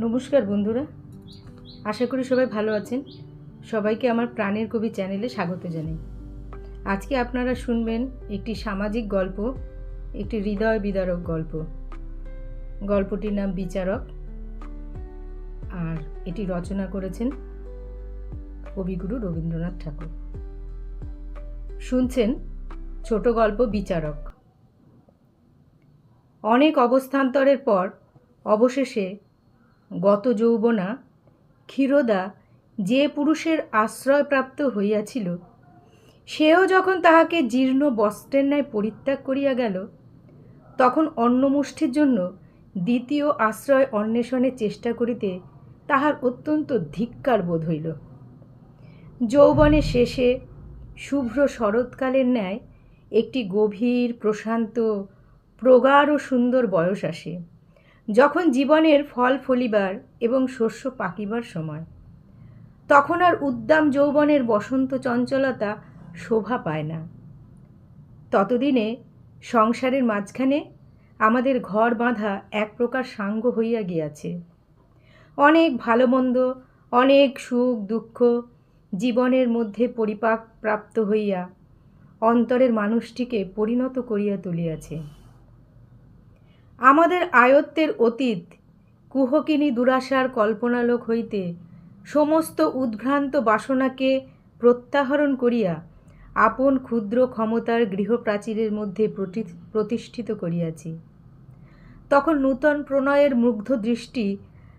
নমস্কার বন্ধুরা। আশা করি সবাই ভালো আছেন। সবাইকে আমার প্রাণের কবি চ্যানেলে স্বাগত জানাই। আজকে আপনারা শুনবেন একটি সামাজিক গল্প, একটি হৃদয় বিদারক গল্প। গল্পটির নাম বিচারক আর এটি রচনা করেছেন কবিগুরু রবীন্দ্রনাথ ঠাকুর। শুনছেন ছোট গল্প বিচারক। অনেক অবস্থান্তরের পর অবশেষে গত যৌবনা, ক্ষীরোদা যে পুরুষের আশ্রয়প্রাপ্ত হইয়াছিল, সেও যখন তাহাকে জীর্ণ বস্ত্রের ন্যায় পরিত্যাগ করিয়া গেল, তখন অন্নমুষ্ঠির জন্য দ্বিতীয় আশ্রয় অন্বেষণের চেষ্টা করিতে তাহার অত্যন্ত ধিক্কার বোধ হইল। যৌবনের শেষে শুভ্র শরৎকালের ন্যায় একটি গভীর, প্রশান্ত, প্রগাঢ় সুন্দর বয়স আসে। যখন জীবনের ফল ফলিবার এবং শস্য পাকিবার সময়, তখন আর উদ্দাম যৌবনের বসন্ত চঞ্চলতা শোভা পায় না। ততদিনে সংসারের মাঝখানে আমাদের ঘর বাঁধা এক প্রকার সাঙ্গ হইয়া গিয়াছে। অনেক ভালো মন্দ অনেক সুখ দুঃখ জীবনের মধ্যে পরিপাক প্রাপ্ত হইয়া অন্তরের মানুষটিকে পরিণত করিয়া তুলিয়াছে। আমাদের আয়ত্তের অতীত, কুহকিনী দুরাশার কল্পনালোক হইতে সমস্ত উদ্ভ্রান্ত বাসনাকে প্রত্যাহরণ করিয়া আপন ক্ষুদ্র ক্ষমতার গৃহপ্রাচীরের মধ্যে প্রতি- প্রতিষ্ঠিত করিয়াছি। তখন নূতন প্রণয়ের মুগ্ধ দৃষ্টি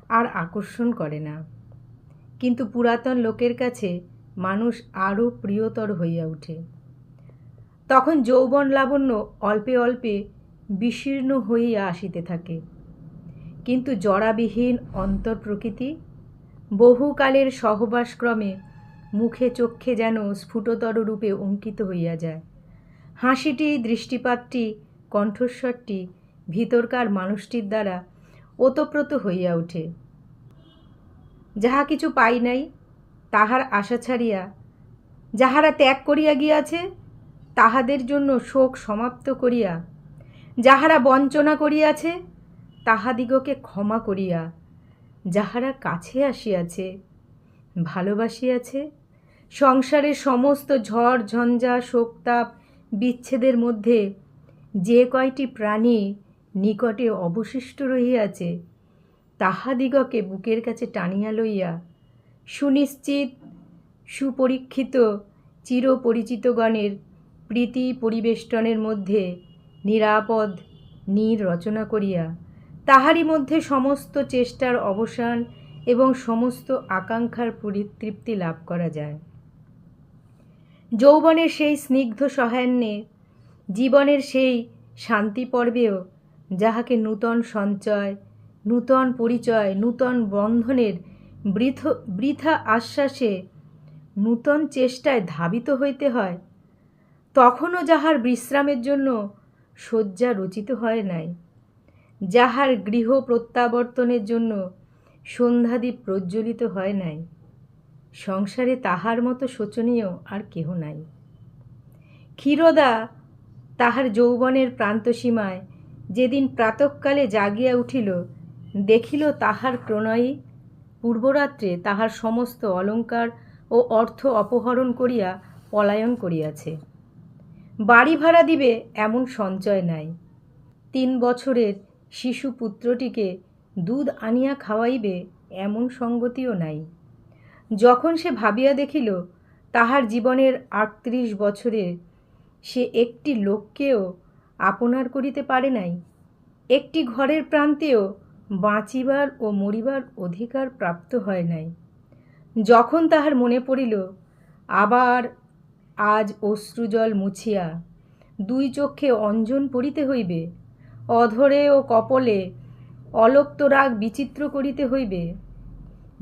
আর আকর্ষণ করে না। কিন্তু পুরাতন লোকের কাছে মানুষ আরও প্রিয়তর হইয়া ওঠে তখন যৌবন লাবণ্য অল্পে অল্পে বিশীর্ণ হইয়া আসিতে থাকে। কিন্তু জড়াবিহীন অন্তর প্রকৃতি বহুকালের সহবাসক্রমে মুখে চক্ষে যেন স্ফুটতর রূপে অঙ্কিত হইয়া যায়। হাসিটি, দৃষ্টিপাতটি, কণ্ঠস্বরটি ভিতরকার মানুষটির দ্বারা ওতপ্রোত হইয়া ওঠে। যাহা কিছু পাই নাই, তাহার আশা ছাড়িয়া যাহারা ত্যাগ করিয়া গিয়াছে, তাহাদের জন্য শোক সমাপ্ত করিয়া যাহারা বঞ্চনা করিয়াছে, তাহাদিগকে ক্ষমা করিয়া যাহারা কাছে আসিয়াছে, ভালোবাসিয়াছে, সংসারের সমস্ত ঝড়, ঝঞ্ঝা, শোকতাপ, বিচ্ছেদের মধ্যে যে কয়টি প্রাণী নিকটে অবশিষ্ট রহিয়াছে, তাহাদিগকে বুকের কাছে টানিয়া লইয়া সুনিশ্চিত, সুপরীক্ষিত, চিরপরিচিতগণের প্রীতি পরিবেষ্টনের মধ্যে নিরাপদ, নীর রচনা করিয়া, তাহারই মধ্যে সমস্ত চেষ্টার অবসান এবং সমস্ত আকাঙ্ক্ষার পরিতৃপ্তি লাভ করা যায়। যৌবনের সেই স্নিগ্ধ সহান্যে জীবনের সেই শান্তি পর্বেও যাহাকে নূতন সঞ্চয়, নূতন পরিচয়, নূতন বন্ধনের বৃথ, বৃথা আশ্বাসে নূতন চেষ্টায় ধাবিত হইতে হয়, তখনও যাহার বিশ্রামের জন্য শয্যা রচিত হয় নাই। যাহার গৃহ প্রত্যাবর্তনের জন্য সন্ধ্যাদীপ প্রজ্বলিত হয় নাই, সংসারে তাহার মতো শোচনীয় আর কেহ নাই। ক্ষীরদা তাহার যৌবনের প্রান্তসীমায় যেদিন প্রাতঃকালে জাগিয়া উঠিল, দেখিল তাহার প্রণয়ী পূর্বরাত্রে তাহার সমস্ত অলঙ্কার ও অর্থ অপহরণ করিয়া পলায়ন করিয়াছে। বাড়ি ভাড়া দিবে এমন সঞ্চয় নাই। তিন বছরের শিশু পুত্রটিকে দুধ আনিয়া খাওয়াইবে এমন সঙ্গতিও নাই। যখন সে ভাবিয়া দেখিল, তাহার জীবনের আটত্রিশ বছরে সে একটি লোককেও আপনার করিতে পারে নাই। একটি ঘরের প্রান্তেও বাঁচিবার ও মরিবার অধিকার প্রাপ্ত হয় নাই। যখন তাহার মনে পড়িল, আবার আজ অশ্রুজল মুছিয়া, দুই চক্ষে অঞ্জন পড়িতে হইবে, অধরে ও কপলে অলক্তরাগ বিচিত্র করিতে হইবে।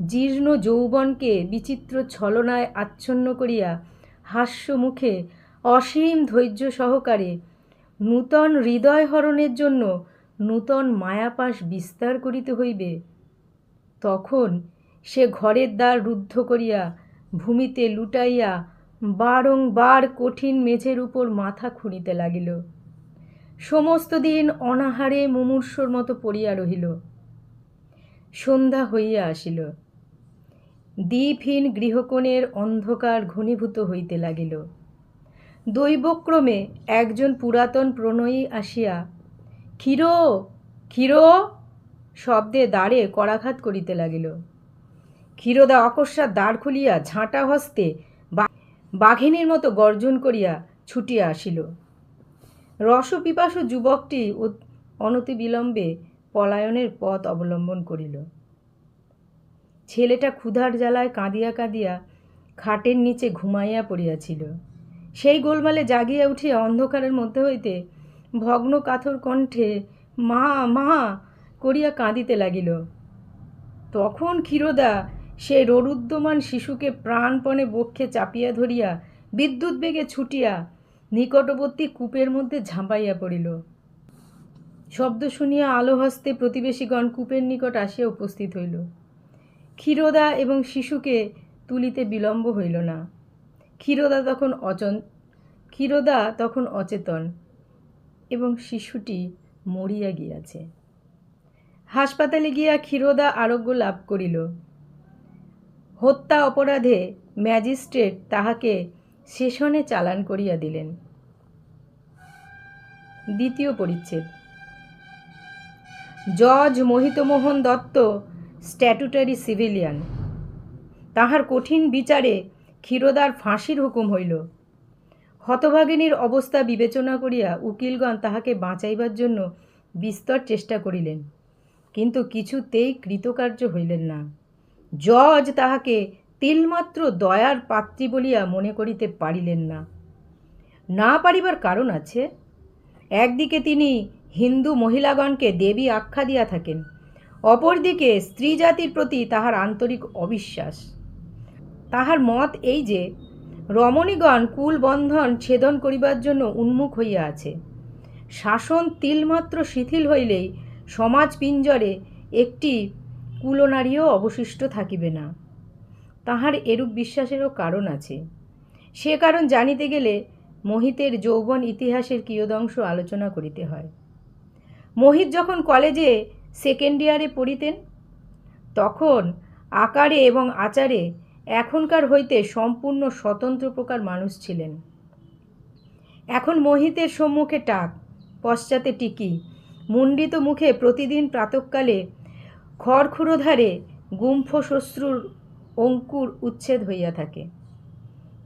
জীর্ণ যৌবনকে বিচিত্র ছলনায় আচ্ছন্ন করিয়া হাস্য মুখে অসীম ধৈর্য সহকারে নূতন হৃদয়হরণের জন্য নূতন মায়াপাশ বিস্তার করিতে হইবে। তখন সে ঘরের দ্বার রুদ্ধ করিয়া ভূমিতে লুটাইয়া বারংবার কঠিন মেঝের উপর মাথা খুঁড়িতে লাগিল। সমস্ত দিন অনাহারে মুমূর্ষর মতো পড়িয়া রহিল। সন্ধ্যা হইয়া আসিল। দ্বীপহীন গৃহকোণের অন্ধকার ঘনীভূত হইতে লাগিল। দৈবক্রমে একজন পুরাতন প্রণয়ী আসিয়া ক্ষীর ক্ষীর শব্দে দাঁড়ে করাঘাত করিতে লাগিল। ক্ষীরদা অকস্মাৎ দ্বার খুলিয়া ঝাঁটা হস্তে বাঘিনীর মতো গর্জন করিয়া ছুটিয়া আসিল। রসপিপাসু যুবকটি অনতিবিলম্বে পলায়নের পথ অবলম্বন করিল। ছেলেটা ক্ষুধার জ্বালায় কাঁদিয়া কাঁদিয়া খাটের নিচে ঘুমাইয়া পড়িয়াছিল। সেই গোলমালে জাগিয়া উঠিয়া অন্ধকারের মধ্যে হইতে ভগ্ন কাথর কণ্ঠে, মা মা! করিয়া কাঁদিতে লাগিল। তখন ক্ষীরদা সেই ররুদ্যমান শিশুকে প্রাণপণে বক্ষে চাপিয়া ধরিয়া বিদ্যুৎ বেগে ছুটিয়া নিকটবর্তী কূপের মধ্যে ঝাঁপাইয়া পড়িল। শব্দ শুনিয়া আলো হস্তে প্রতিবেশীগণ কূপের নিকট আসিয়া উপস্থিত হইল। ক্ষীরদা এবং শিশুকে তুলিতে বিলম্ব হইল না। ক্ষীরদা তখন অচন, ক্ষীরদা তখন অচেতন এবং শিশুটি মরিয়া গিয়াছে। হাসপাতালে গিয়া ক্ষীরদা আরোগ্য লাভ করিল। হত্যা অপরাধে ম্যাজিস্ট্রেট তাহাকে সেশনে চালান করিয়া দিলেন। দ্বিতীয় পরিচ্ছেদ। জজ মোহিতমোহন দত্ত, স্ট্যাটুটারি সিভিলিয়ান। তাহার কঠিন বিচারে ক্ষীরদার ফাঁসির হুকুম হইল। হতভাগিনীর অবস্থা বিবেচনা করিয়া উকিলগণ তাহাকে বাঁচাইবার জন্য বিস্তর চেষ্টা করিলেন, কিন্তু কিছুতেই কৃতকার্য হইলেন না। জজ তাহাকে তিলমাত্র দয়ার পাত্রী বলিয়া মনে করিতে পারিলেন না। না পারিবার কারণ আছে? একদিকে তিনি হিন্দু মহিলাগণকে দেবী আখ্যা দিয়া থাকেন, অপরদিকে স্ত্রী জাতির প্রতি তাহার আন্তরিক অবিশ্বাস। তাহার মত এই যে, রমণীগণ কুলবন্ধন ছেদন করিবার জন্য উন্মুখ হইয়া আছে। শাসন তিলমাত্র শিথিল হইলেই সমাজ পিঞ্জরে একটি কুলনারীও অবশিষ্ট থাকিবে না। তাহার এরূপ বিশ্বাসেরও কারণ আছে। সে কারণ জানিতে গেলে মোহিতের যৌবন ইতিহাসের কিয়দংশ আলোচনা করিতে হয়। মোহিত যখন কলেজে সেকেন্ড ইয়ারে পড়িতেন, তখন আকারে এবং আচারে এখনকার হইতে সম্পূর্ণ স্বতন্ত্র প্রকার মানুষ ছিলেন। এখন মোহিতের সম্মুখে টাক, পশ্চাতে টিকি, মুণ্ডিত মুখে প্রতিদিন প্রাতকালে খড়খুরোধারে গুম্ফ শ্বশ্রুর অঙ্কুর উচ্ছেদ হইয়া থাকে।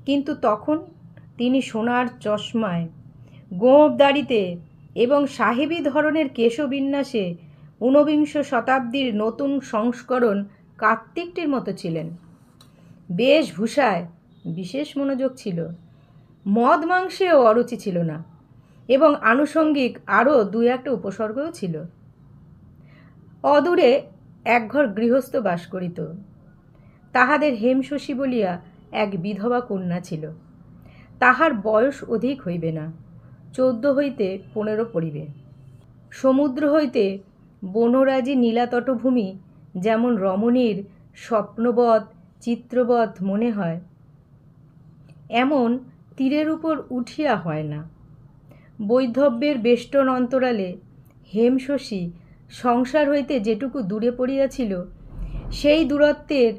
কিন্তু তখন তিনি সোনার চশমায় গোঁপ দাড়িতে এবং সাহেবী ধরনের কেশবিন্যাসে ঊনবিংশ শতাব্দীর নতুন সংস্করণ কার্তিকটির মতো ছিলেন। বেশভূষায় বিশেষ মনোযোগ ছিল, মদ মাংসেও অরুচি ছিল না এবং আনুষঙ্গিক আরও দু একটা উপসর্গও ছিল। অদূরে একঘর গৃহস্থ বাস করিত। তাহাদের হেমশশী বলিয়া এক বিধবা কন্যা ছিল। তাহার বয়স অধিক হইবে না, চৌদ্দ হইতে পনেরো পড়িবে। সমুদ্র হইতে বনরাজি নীলাতটভূমি যেমন রমণীর স্বপ্নবৎ, চিত্রবৎ মনে হয়, এমন তীরের উপর উঠিয়া হয় না। বৈধব্যের বেষ্টন অন্তরালে হেমশশী সংসার হইতে যেটুকু দূরে পড়িয়াছিল, সেই দূরত্বের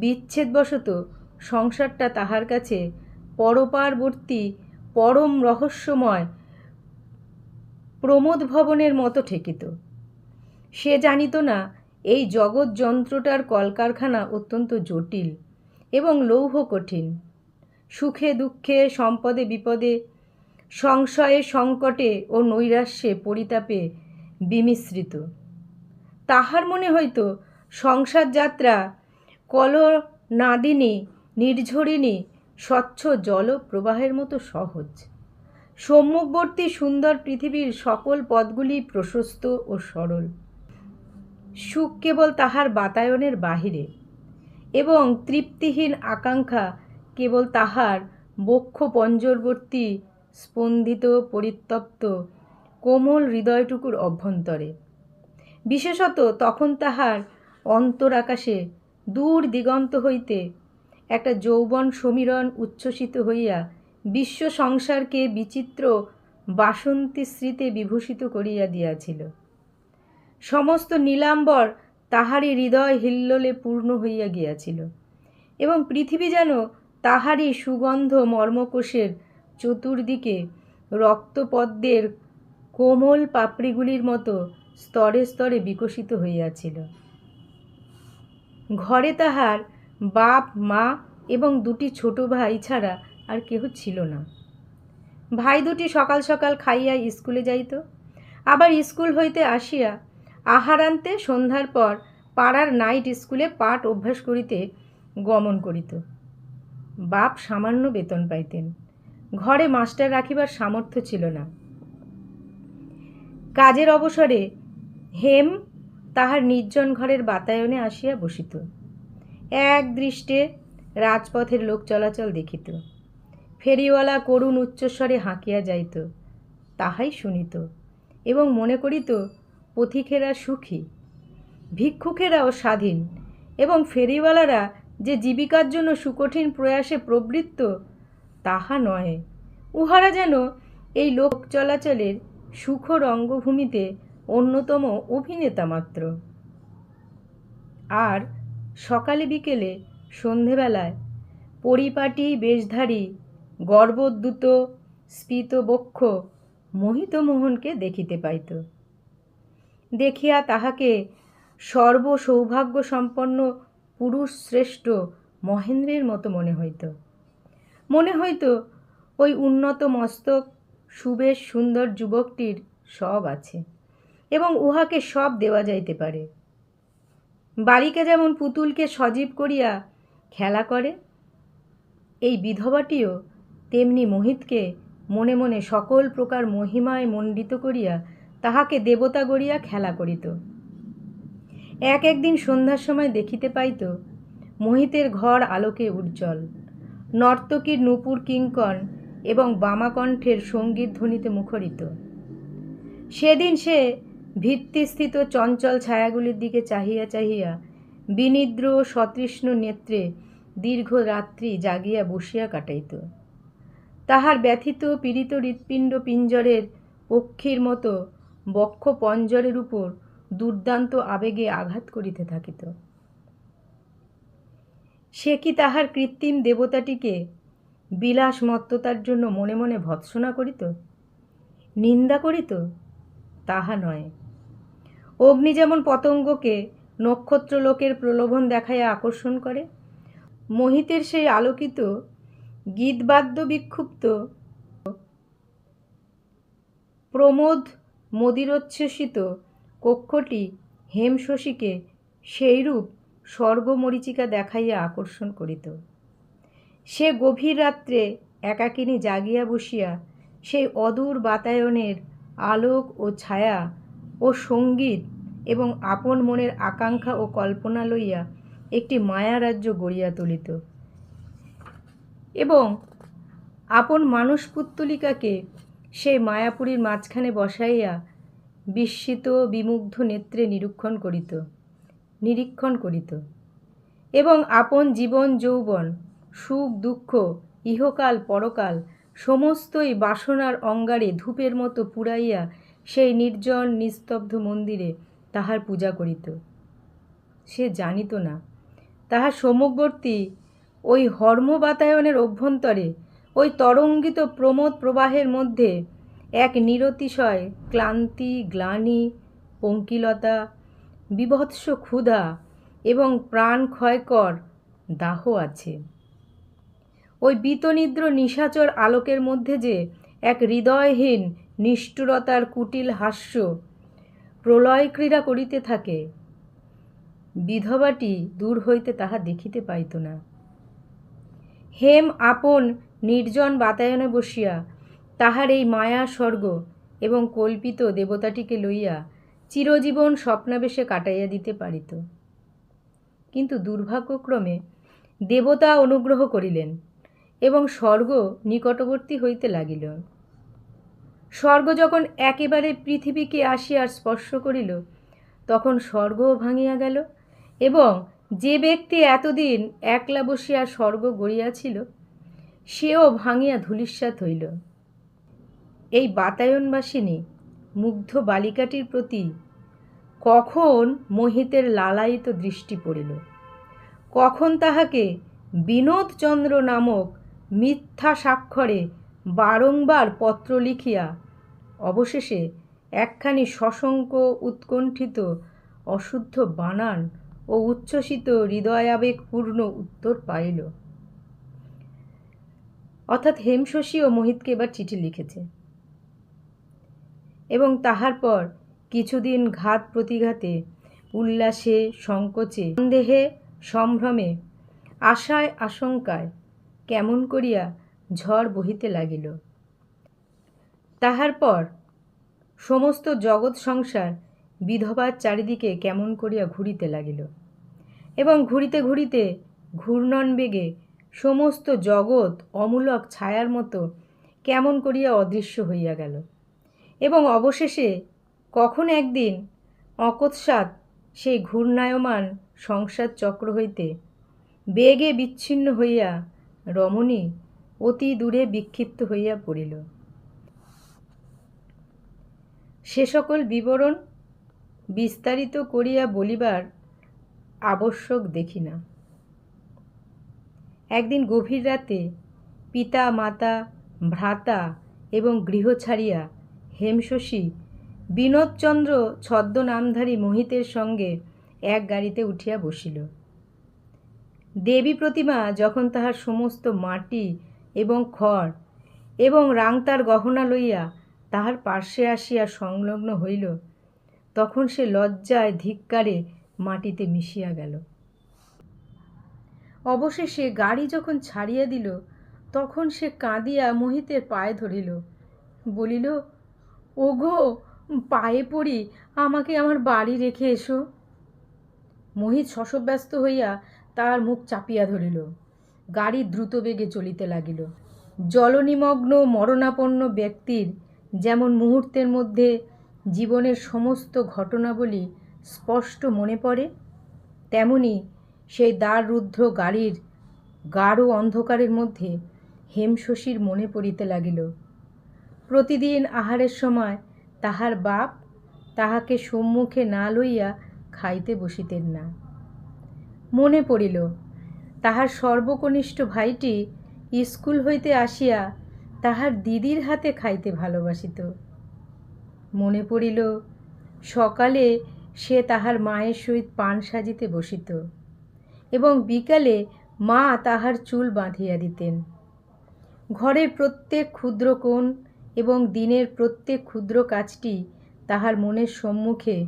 বিচ্ছেদবশত সংসারটা তাহার কাছে পরপারবর্তী পরম রহস্যময় প্রমোদ ভবনের মতো ঠেকিত। সে জানিত না, এই জগৎ যন্ত্রটার কলকারখানা অত্যন্ত জটিল এবং লৌহ কঠিন। সুখে দুঃখে, সম্পদে বিপদে, সংশয়ে সংকটে ও নৈরাশ্যে পরিতাপে বিমিশ্রিত। তাহার মনে হইতো, সংসার যাত্রা কল নাদিনী, নির্ঝরিণী, স্বচ্ছ জল প্রবাহের মতো সহজ। সম্মুখবর্তী সুন্দর পৃথিবীর সকল পথগুলি প্রশস্ত ও সরল। সুখ কেবল তাহার বাতায়নের বাহিরে এবং তৃপ্তিহীন আকাঙ্ক্ষা কেবল তাহার বক্ষ পঞ্জরবর্তী স্পন্দিত পরিতপ্ত কোমল হৃদয়টুকুর অভ্যন্তরে। বিশেষত তখন তাহার অন্তরাকাশে দূর দিগন্ত হইতে একটা যৌবন সমীরণ উচ্ছ্বসিত হইয়া বিশ্ব সংসারকে বিচিত্র বাসন্তী স্মৃতে বিভূষিত করিয়া দিয়াছিল। সমস্ত নীলাম্বর তাহারই হৃদয় হিল্লোলে পূর্ণ হইয়া গিয়াছিল এবং পৃথিবী যেন তাহারই সুগন্ধ মর্মকোষের চতুর্দিকে রক্তপদ্মের কোমল পাপড়িগুলির মতো স্তরে স্তরে বিকশিত হইয়াছিল। ঘরে তাহার বাপ, মা এবং দুটি ছোট ভাই ছাড়া আর কেহ ছিল না। ভাই দুটি সকাল সকাল খাইয়া স্কুলে যাইত। আবার স্কুল হইতে আসিয়া আহারান্তে সন্ধ্যার পর পাড়ার নাইট স্কুলে পাঠ অভ্যাস করিতে গমন করিত। বাপ সামান্য বেতন পাইতেন। ঘরে মাস্টার রাখিবার সামর্থ্য ছিল না। কাজের অবসরে হেম তাহার নির্জন ঘরের বাতায়নে আসিয়া বসিত। এক দৃষ্টে রাজপথের লোক চলাচল দেখিত। ফেরিওয়ালা করুণ উচ্চস্বরে হাঁকিয়া যাইত, তাহাই শুনিত এবং মনে করিত, পথিকেরা সুখী, ভিক্ষুকেরাও স্বাধীন এবং ফেরিওয়ালারা যে জীবিকার জন্য সুকঠিন প্রয়াসে প্রবৃত্ত, তাহা নয়। উহারা যেন এই লোক চলাচলের সুখ রঙ্গভূমিতে অন্যতম অভিনেতা মাত্র। আর সকালে বিকেলে সন্ধেবেলায় পরিপাটি বেশধারী গর্বোদ্যুত স্ফীতবক্ষ মোহিত মোহনকে দেখিতে পাইত। দেখিয়া তাহাকে সর্বসৌভাগ্য সম্পন্ন পুরুষ শ্রেষ্ঠ মহেন্দ্রের মতো মনে হইত। মনে হইত ওই উন্নত মস্তক, সুবেশ সুন্দর যুবকটির সব আছে। এবং উহাকে সব দেওয়া যাইতে পারে। বালিকা যেমন পুতুলকে সজীব করিয়া খেলা করে, এই বিধবাটিও তেমনি মোহিতকে মনে মনে সকল প্রকার মহিমায় মণ্ডিত করিয়া তাহাকে দেবতা গড়িয়া খেলা করিত। এক একদিন সন্ধ্যার সময় দেখিতে পাইত, মোহিতের ঘর আলোকে উজ্জ্বল। নর্তকীর নূপুর কিঙ্কন এবং বামাকণ্ঠের সংগীত ধ্বনিতে মুখরিত। সেদিন সে ভিত্তিস্থিত চঞ্চল ছায়াগুলির দিকে চাহিয়া চাহিয়া বিনিদ্র সতৃষ্ণ নেত্রে দীর্ঘ রাত্রি জাগিয়া বসিয়া কাটাইত। তাহার ব্যথিত পীড়িত হৃৎপিণ্ড পিঞ্জরের পক্ষীর মতো বক্ষ পঞ্জরের উপর দুর্দান্ত আবেগে আঘাত করিতে থাকিত। সে কি তাহার কৃত্রিম দেবতাটিকে বিলাস মত্ততার জন্য মনে মনে ভৎসনা করিত? নিন্দা করিত? তাহা নয়। অগ্নি যেমন পতঙ্গকে নক্ষত্রলোকের প্রলোভন দেখাইয়া আকর্ষণ করে, মোহিতের সেই আলোকিত গীতবাদ্য বিক্ষুব্ধ প্রমোদ মদিরোচ্ছ্বসিত কক্ষটি হেমশশীকে সেইরূপ স্বর্গমরিচিকা দেখাইয়া আকর্ষণ করিত। সে গভীর রাত্রে একাকিনী জাগিয়া বসিয়া সেই অদূর বাতায়নের আলোক ও ছায়া ও সংগীত এবং আপন মনের আকাঙ্ক্ষা ও কল্পনা লইয়া একটি মায়ারাজ্য গড়িয়া তুলিত। এবং আপন মানুষ পুত্তলিকাকে সেই মায়াপুরীর মাঝখানে বসাইয়া বিস্মিত বিমুগ্ধ নেত্রে নিরীক্ষণ করিত নিরীক্ষণ করিত। এবং আপন জীবন যৌবন, সুখ, দুঃখ, ইহকাল, পরকাল সমস্তই বাসনার অঙ্গারে ধূপের মতো পুড়াইয়া সেই নির্জন, নিস্তব্ধ মন্দিরে তাহার পূজা করিত। সে জানিত না। তাহার সমবর্তী ওই হর্ম বাতায়নের অভ্যন্তরে, ওই তরঙ্গিত প্রমোদ প্রবাহের মধ্যে এক নিরতিশয় ক্লান্তি, গ্লানি, পঙ্কিলতা, বিভৎস ক্ষুধা এবং প্রাণ ক্ষয়কর দাহ আছে। ওই বিতনিদ্র নিশাচর আলোকের মধ্যে যে এক হৃদয়হীন নিষ্ঠুরতার কুটিল হাস্য প্রলয় ক্রীড়া করিতে থাকে। বিধবাটি দূর হইতে তাহা দেখিতে পাইত না। হেম আপন নির্জন বাতায়নে বসিয়া তাহার এই মায়া স্বর্গ এবং কল্পিত দেবতাটিকে লইয়া চিরজীবন স্বপ্নাবেশে কাটাইয়া দিতে পারিত। কিন্তু দুর্ভাগ্যক্রমে দেবতা অনুগ্রহ করিলেন এবং স্বর্গ নিকটবর্তী হইতে লাগিল। স্বর্গ যখন একেবারে পৃথিবীকে আসিয়া স্পর্শ করিল, তখন স্বর্গও ভাঙিয়া গেল এবং যে ব্যক্তি এতদিন একলা বসিয়া স্বর্গ গড়িয়াছিল, সেও ভাঙিয়া ধূলিস্যাৎ হইল। এই বাতায়নবাসিনী মুগ্ধ বালিকাটির প্রতি কখন মোহিতের লালায়িত দৃষ্টি পড়িল, কখন তাহাকে বিনোদচন্দ্র নামক মিথ্যা স্বাক্ষরে বারংবার পত্র লিখিয়া অবশেষে একখানি সশঙ্ক উৎকণ্ঠিত অশুদ্ধ বানান ও উচ্ছ্বসিত হৃদয়াবেগপূর্ণ উত্তর পাইল। অর্থাৎ হেমশশী ও মোহিতকে এবার চিঠি লিখেছে। এবং তাহার পর কিছুদিন ঘাত প্রতিঘাতে উল্লাসে, সংকোচে, সন্দেহে, সম্ভ্রমে, আশায়, আশঙ্কায় কেমন করিয়া ঝড় বহিতে লাগিল। তাহার পর সমস্ত জগৎ সংসার বিধবার চারিদিকে কেমন করিয়া ঘুরিতে লাগিল এবং ঘুরিতে ঘুরিতে ঘূর্ণন বেগে সমস্ত জগৎ অমূলক ছায়ার মতো কেমন করিয়া অদৃশ্য হইয়া গেল এবং অবশেষে কখন একদিন অকস্মাৎ সেই ঘূর্ণায়মান সংসার চক্র হইতে বেগে বিচ্ছিন্ন হইয়া রমণী অতি দূরে বিক্ষিপ্ত হইয়া পড়িল। সে সকল বিবরণ বিস্তারিত করিয়া বলিবার আবশ্যক দেখি না। একদিন গভীর রাতে পিতা, মাতা, ভ্রাতা এবং গৃহ ছাড়িয়া হেমশশী বিনোদচন্দ্র ছদ্মনামধারী মোহিতের সঙ্গে এক গাড়িতে উঠিয়া বসিল। দেবী প্রতিমা যখন তাহার সমস্ত মাটি এবং খড় এবং রাংতার গহনা লইয়া তাহার পার্শ্বে আসিয়া সংলগ্ন হইল, তখন সে লজ্জায় ধিক্কারে মাটিতে মিশিয়া গেল। অবশেষে গাড়ি যখন ছাড়িয়া দিল, তখন সে কাঁদিয়া মোহিতের পায়ে ধরিল, বলিল, ওগো, পায়ে পড়ি, আমাকে আমার বাড়ি রেখে এসো। মোহিত শশব্যস্ত হইয়া তার মুখ চাপিয়া ধরিল, গাড়ি দ্রুত বেগে চলিতে লাগিল। জলনিমগ্ন মরণাপন্ন ব্যক্তির যেমন মুহূর্তের মধ্যে জীবনের সমস্ত ঘটনাবলী স্পষ্ট মনে পড়ে, তেমনি সেই দ্বাররুদ্ধ গাড়ির গাঢ় অন্ধকারের মধ্যে হেমশশীর মনে পড়িতে লাগিল। প্রতিদিন আহারের সময় তাহার বাপ তাহাকে সম্মুখে না লইয়া খাইতে বসিতেন না। মনে পড়িল, তাহার সর্বকনিষ্ঠ ভাইটি স্কুল হইতে আসিয়া তাহার দিদির হাতে খাইতে ভালোবাসিত। মনে পড়িল, সকালে সে তাহার মায়ের সহিত পান সাজিতে বসিত এবং বিকালে মা তাহার চুল বাঁধিয়া দিতেন। ঘরের প্রত্যেক ক্ষুদ্র কোণ এবং দিনের প্রত্যেক ক্ষুদ্র কাজটি তাহার মনের সম্মুখে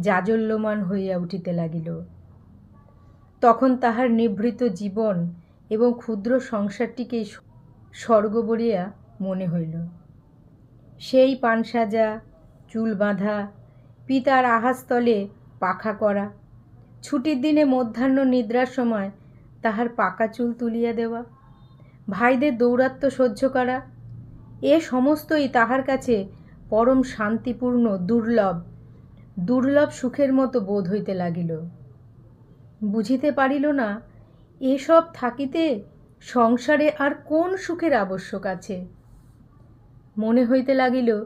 জাজল্যমান হইয়া উঠিতে লাগিল। তখন তাহার নিভৃত জীবন এবং ক্ষুদ্র সংসারটিকেই স্বর্গ বলিয়া মনে হইল। সেই পান সাজা, চুল বাঁধা, পিতার আহাস্তলে পাখা করা, ছুটির দিনে মধ্যাহ্ন নিদ্রার সময় তাহার পাকা চুল তুলিয়া দেওয়া, ভাইদের দৌরাত্ম সহ্য করা, এ সমস্তই তাহার কাছে পরম শান্তিপূর্ণ, দুর্লভ দুর্লভ সুখের মতো বোধ হইতে লাগিল। বুঝিতে পারিল না এসব থাকিতে সংসারে আর কোন সুখের আবশ্যক আছে? মনে হইতে লাগিল,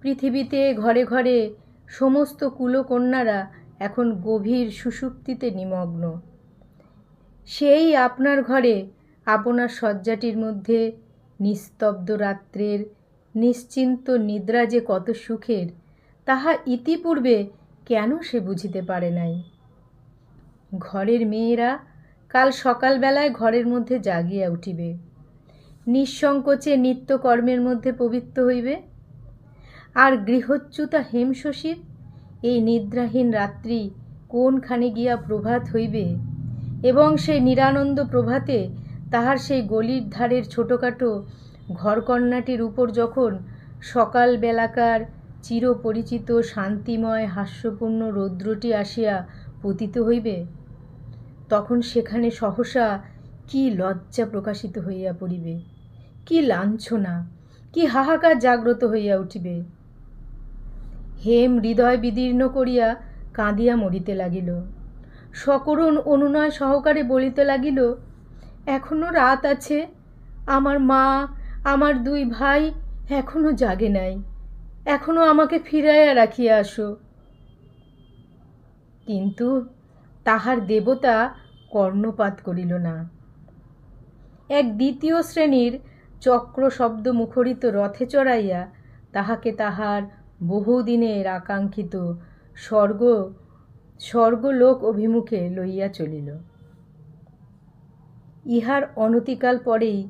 পৃথিবীতে ঘরে ঘরে সমস্ত কুলকন্যারা এখন গভীর সুষুপ্তিতে নিমগ্ন। সেই আপনার ঘরে আপনার শয্যাটির মধ্যে নিস্তব্ধ রাত্রের নিশ্চিন্ত নিদ্রা যে কত সুখের, তাহা ইতিপূর্বে কেন সে বুঝিতে পারে নাই? ঘরের মেয়েরা কাল সকালবেলায় ঘরের মধ্যে জাগিয়া উঠিবে। নিঃসংকোচে নিত্যকর্মের মধ্যে পবিত্র হইবে। আর গৃহচ্যুতা হেমশশীর, এই নিদ্রাহীন রাত্রি কোনখানে গিয়া প্রভাত হইবে? এবং সেই নিরানন্দ প্রভাতে তাহার সেই গলির ধারের ছোটোখাটো ঘরকন্যাটির উপর যখন সকাল বেলাকার চিরপরিচিত শান্তিময়, হাস্যপূর্ণ রৌদ্রটি আসিয়া পতিত হইবে তখন সেখানে সহসা কি লজ্জা প্রকাশিত হইয়া পড়িবে, কি লাঞ্ছনা, কি হাহাকার জাগ্রত হইয়া উঠিবে। হেম হৃদয় বিদীর্ণ করিয়া কাঁদিয়া মরিতে লাগিল। সকরুণ অনুনয় সহকারে বলিতে লাগিল, এখনও রাত আছে, আমার মা, আমার দুই ভাই এখনও জাগে নাই, এখনও আমাকে ফিরাইয়া রাখিয়া আসো। কিন্তু তাহার দেবতা কর্ণপাত করিল না। এক দ্বিতীয় শ্রেণির চক্র শব্দ মুখরিত রথে চড়াইয়া তাহাকে তাহার বহুদিনের আকাঙ্ক্ষিত স্বর্গ, স্বর্গলোক অভিমুখে লইয়া চলিল। ইহার অনতিকাল পরেই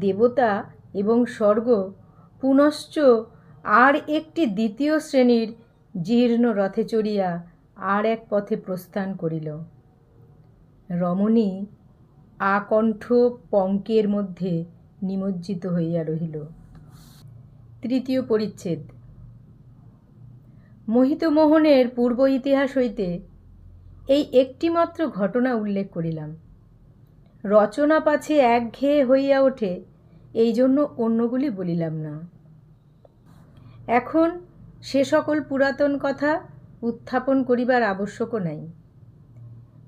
দেবতা এবং স্বর্গ পুনশ্চ আর একটি দ্বিতীয় শ্রেণির জীর্ণ রথে চড়িয়া আর এক পথে প্রস্থান করিল। রমণী আকণ্ঠ পঙ্কের মধ্যে নিমজ্জিত হইয়া রহিল। তৃতীয় পরিচ্ছেদ। মোহিতমোহনের পূর্ব ইতিহাস হইতে এই একটিমাত্র ঘটনা উল্লেখ করিলাম। রচনা পাছে একঘেয়ে হইয়া ওঠে, এই জন্য অন্যগুলি বলিলাম না। এখন সে সকল পুরাতন কথা উত্থাপন করিবার আবশ্যকও নাই।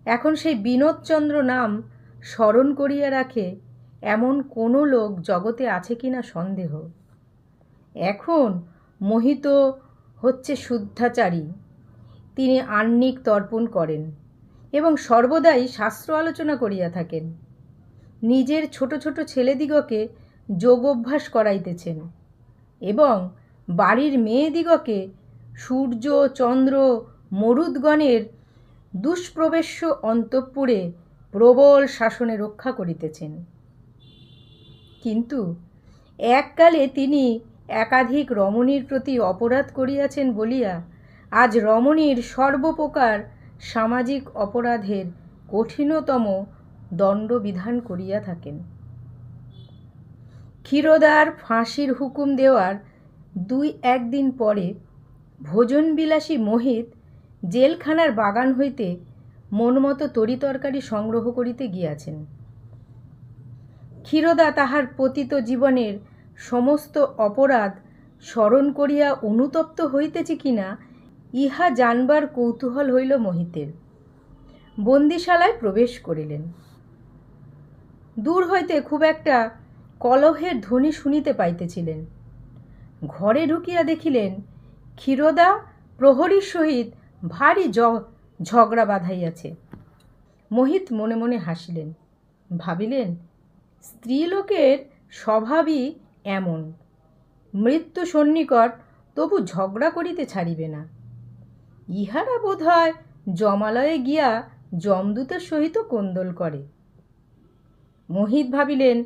এখন সেই বিনোদচন্দ্র নাম স্মরণ করিয়া রাখে, এমন কোনো লোক জগতে আছে কি না সন্দেহ। এখন মোহিত হচ্ছে শুদ্ধাচারী, তিনি আহ্নিক তর্পণ করেন এবং সর্বদাই শাস্ত্র আলোচনা করিয়া থাকেন। নিজের ছোট ছোট ছেলেদিগকে যোগ অভ্যাস করাইতেছেন এবং বাড়ির মেয়েদিগকে সূর্য, চন্দ্র, মরুদগণের দুষ্প্রবেশ্য অন্তঃপুরে প্রবল শাসনে রক্ষা করিতেছেন। কিন্তু এককালে তিনি একাধিক রমণীর প্রতি অপরাধ করিয়াছেন বলিয়া আজ রমণীর সর্বপ্রকার সামাজিক অপরাধের কঠিনতম দণ্ডবিধান করিয়া থাকেন। ক্ষীরোদার ফাঁসির হুকুম দেওয়ার দুই একদিন পরে ভোজনবিলাসী মোহিত জেলখানার বাগান হইতে মনমতো তরিতরকারি সংগ্রহ করিতে গিয়াছেন। ক্ষীরদা তাহার পতিত জীবনের সমস্ত অপরাধ স্মরণ করিয়া অনুতপ্ত হইতেছে কিনা, ইহা জানবার কৌতূহল হইল মোহিতের। বন্দিশালায় প্রবেশ করিলেন। দূর হইতে খুব একটা কলহের ধ্বনি শুনিতে পাইতেছিলেন। ঘরে ঢুকিয়া দেখিলেন ক্ষীরোদা প্রহরীর সহিত ভারী ঝগড়া বাঁধাইয়াছে। মোহিত মনে মনে হাসিলেন। ভাবিলেন, স্ত্রীলোকের স্বভাবই এমন। মৃত্যু সন্নিকট তবু ঝগড়া করিতে ছাড়িবে না। ইহারা বোধ হয় জমালয়ে গিয়া যমদূতের সহিত কোন্দল করে। মোহিত ভাবিলেন,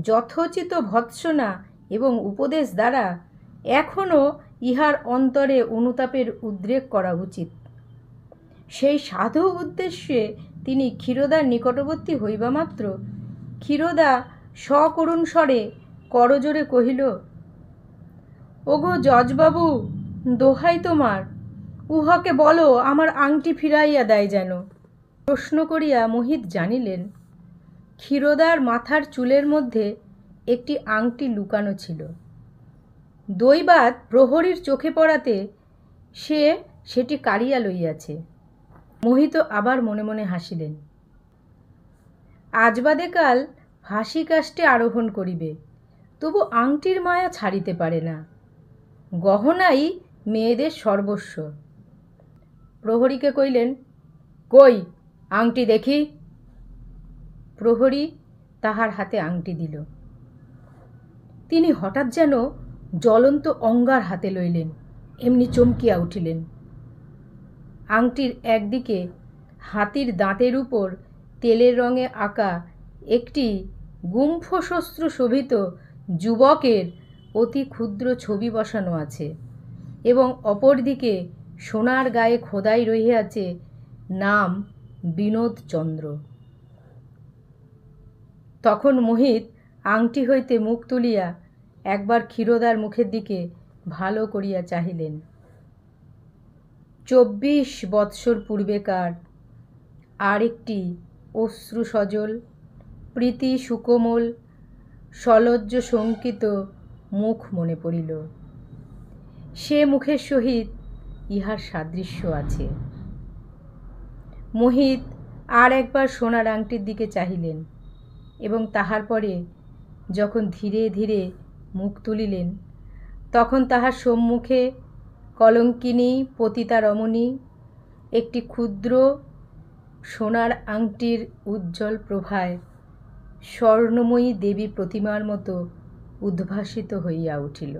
যথোচিত ভৎসনা এবং উপদেশ দ্বারা এখনও ইহার অন্তরে অনুতাপের উদ্রেক করা উচিত। সেই সাধু উদ্দেশ্যে তিনি ক্ষীরোদার নিকটবর্তী হইবা মাত্র ক্ষীরোদা সকরুণ স্বরে করজোরে কহিল, ওগো জজবাবু, দোহাই তোমার। উহাকে বলো, আমার আংটি ফিরাইয়া দেয় যেন। প্রশ্ন করিয়া মোহিত জানিলেন, ক্ষীরোদার মাথার চুলের মধ্যে একটি আংটি লুকানো ছিল। দৈবাত প্রহরীর চোখে পড়াতে সে সেটি কাড়িয়া লইয়াছে। মোহিত আবার মনে মনে হাসিলেন। আজবাদে কাল ফাঁসি কাষ্টে আরোহণ করিবে, তবু আংটির মায়া ছাড়িতে পারে না। গহনাই মেয়েদের সর্বস্ব। প্রহরীকে কইলেন, কই, আংটি দেখি? প্রহরী তাহার হাতে আংটি দিল। তিনি হঠাৎ যেন জ্বলন্ত অঙ্গার হাতে লইলেন, এমনি চমকিয়া উঠিলেন। আংটির একদিকে হাতির দাঁতের উপর তেলের রঙে আঁকা একটি গুম্ফশস্ত্র শোভিত যুবকের অতি ক্ষুদ্র ছবি বসানো আছে এবং অপরদিকে সোনার গায়ে খোদাই রহিয়াছে নাম বিনোদচন্দ্র তখন মোহিত আংটি হইতে মুখ তুলিয়া একবার ক্ষীরোদার মুখের দিকে ভালো করিয়া চাহিলেন। চব্বিশ বৎসর পূর্বেকার আরেকটি অশ্রু সজল প্রীতি সুকোমল, সলজ্জ শঙ্কিত মুখ মনে পড়িল। সে মুখের সহিত ইহার সাদৃশ্য আছে। মোহিত আর একবার সোনার আংটির দিকে চাহিলেন এবং তাহার পরে যখন ধীরে ধীরে মুখ তুলিলেন। তখন তাহার সম্মুখে কলঙ্কিনী, পতিতা রমণী, একটি ক্ষুদ্র সোনার আংটির উজ্জ্বল প্রভায়, স্বর্ণময়ী দেবী প্রতিমার মতো উদ্ভাসিত হইয়া উঠিল।